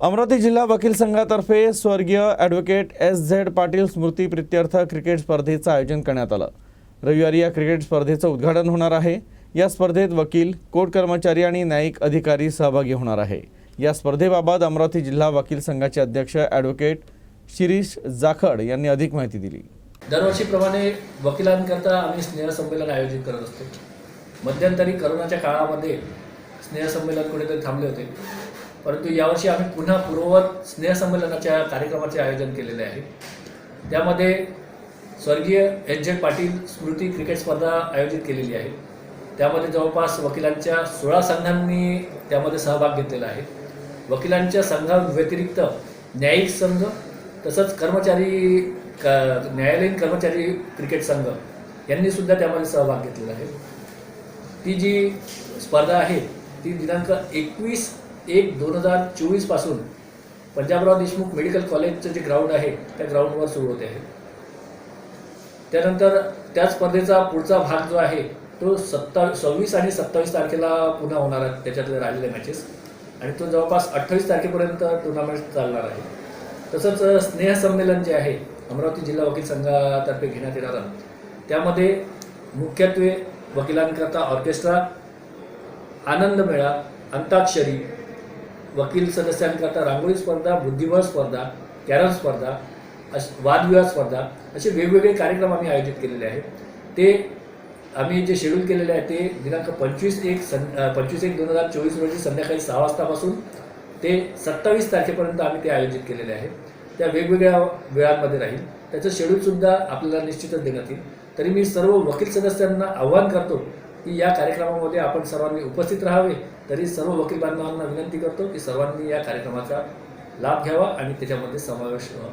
अमरावती जिल्हा वकील संघातर्फे स्वर्गीय ॲडव्होकेट एस झेड पाटील स्मृती प्रित्यर्थ क्रिकेट स्पर्धेचं आयोजन करण्यात आलं. रविवारी या क्रिकेट स्पर्धेचं उद्घाटन होणार आहे. या स्पर्धेत वकील कोर्ट कर्मचारी आणि न्यायिक अधिकारी सहभागी होणार आहे. या स्पर्धेबाबत अमरावती जिल्हा वकील संघाचे अध्यक्ष ॲडव्होकेट शिरीष जाखड यांनी अधिक माहिती दिली. दरवर्षीप्रमाणे वकिलांकरता आम्ही स्नेहसंमेलन आयोजित करत असतो. मध्यंतरी करोनाच्या काळामध्ये स्नेहसंमेलन कुठेतरी थांबले होते. परंतु यावर्षी आम्ही पुन्हा पूर्ववत स्नेहसंमेलनाच्या कार्यक्रमाचे आयोजन केलेले आहे. त्यामध्ये स्वर्गीय एच जे पाटील स्मृती क्रिकेट स्पर्धा आयोजित केलेली आहे. त्यामध्ये जवळपास वकिलांच्या सोळा संघांनी त्यामध्ये सहभाग घेतलेला आहे. वकिलांच्या संघाव्यतिरिक्त न्यायिक संघ तसंच कर्मचारी क न्यायालयीन कर्मचारी क्रिकेट संघ यांनी सुद्धा त्यामध्ये सहभाग घेतलेला आहे. ती जी स्पर्धा आहे ती दिनांक एकवीस एक दोन हजार चोवीसपासून पंजाबराव देशमुख मेडिकल कॉलेजचं जे ग्राउंड आहे त्या ग्राउंडवर सुरू होते. आहे त्यानंतर त्या स्पर्धेचा पुढचा भाग जो आहे तो सत्ता सव्वीस आणि सत्तावीस तारखेला पुन्हा होणार आहे. त्याच्यातले राहिलेले मॅचेस आणि तो जवळपास अठ्ठावीस तारखेपर्यंत टुर्नामेंट चालणार आहे. तसंच स्नेहसंमेलन जे आहे अमरावती जिल्हा वकील संघातर्फे घेण्यात येणारं त्यामध्ये मुख्यत्वे वकिलांकरता ऑर्केस्ट्रा आनंद मेळा अंताक्षरी वकील सदस्यांकरता रांगोळी स्पर्धा बुद्धिबळ स्पर्धा कॅरम स्पर्धा अश वादविवाद स्पर्धा असे वेगवेगळे कार्यक्रम आम्ही आयोजित केलेले आहेत. ते आम्ही जे शेड्यूल केलेले आहे ते दिनांक पंचवीस एक सन पंचवीस एक दोन हजार चोवीस रोजी संध्याकाळी सहा वाजतापासून ते सत्तावीस तारखेपर्यंत आम्ही ते आयोजित केलेले आहे. त्या वेगवेगळ्या वेळांमध्ये राहील. त्याचं शेड्यूलसुद्धा आपल्याला निश्चितच देण्यात येईल. तरी मी सर्व वकील सदस्यांना आव्हान करतो की या कार्यक्रमामध्ये आपण सर्वांनी उपस्थित राहावे. तरी सर्व वकील बांधवांना विनंती करतो की सर्वांनी या कार्यक्रमाचा लाभ घ्यावा आणि त्याच्यामध्ये समावेश घ्यावा